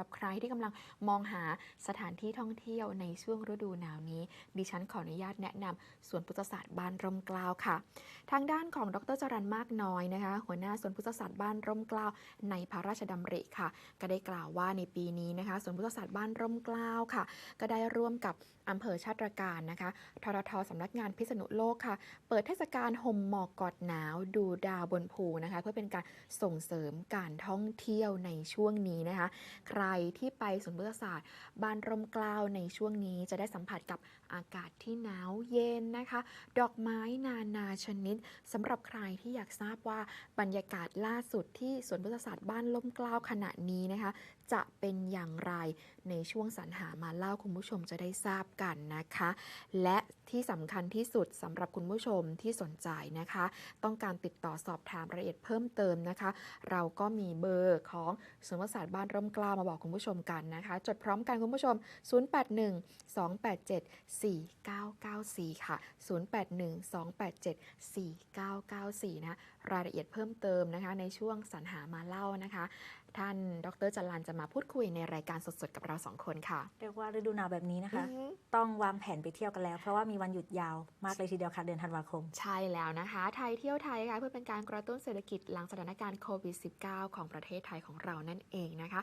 รับใครที่กำลังมองหาสถานที่ท่องเที่ยวในช่วงฤดูหนาวนี้ ดิฉันขออนุญาตแนะนำสวนพุทธศาสตร์บ้านร่มกล้าวค่ะ ทางด้านของดรจรันมากน้อยนะคะ หัวหน้าสวนพุทธศาสตร์บ้านร่มกล้าวในพระราชดำริค่ะ ก็ได้กล่าวว่าในปีนี้นะคะสวนพุทธศาสตร์บ้านร่มกล้าวค่ะ ก็ได้ร่วมกับอำเภอชาติตรการนะคะทรทสำนักงานพิษณุโลกค่ะ เปิดเทศกาลห่มหมอกกอดหนาว ดูดาวบนภูนะคะ เพื่อเป็นการส่งเสริมการท่องเที่ยวในช่วงนี้นะคะ ใครที่ไปสวนพุทธศาสตร์บ้านร่มกล้าในช่วงนี้จะได้สัมผัสกับอากาศที่หนาวเย็นนะคะ ดอกไม้นานาชนิดสำหรับใครที่อยากทราบว่าบรรยากาศล่าสุดที่สวนพุทธศาสตร์บ้านล่มกล้าขณะนี้นะคะ จะเป็นอย่างไรในช่วงสรรหามาเล่าคุณผู้ชมจะได้ทราบกันนะคะ และที่สำคัญที่สุดสำหรับคุณผู้ชมที่สนใจนะคะ ต้องการติดต่อสอบถามรายละเอียดเพิ่มเติมนะคะ เราก็มีเบอร์ของสวนศาสตร์บ้านร่มกล้าวมาบอกคุณผู้ชมกันนะคะ จดพร้อมกันคุณผู้ชม 081 287 4994 ค่ะ 081 287 4994 นะคะรายละเอียดเพิ่มเติมนะคะ ในช่วงสรรหามาเล่านะคะ ท่านดรจรันจะมาพูดคุยในรายการสดๆ กับเราสองคนค่ะ เรียกว่าฤดูหนาวแบบนี้นะคะอือฮึต้องวางแผนไปเที่ยวกันแล้ว เพราะว่ามีวันหยุดยาวมากเลยทีเดียวค่ะเดือนธันวาคม ใช่แล้วนะคะ ไทยเที่ยวไทยค่ะเพื่อเป็นการกระตุ้นเศรษฐกิจหลังสถานการณ์โควิด -19 ของประเทศไทยของเรานั่นเองนะคะ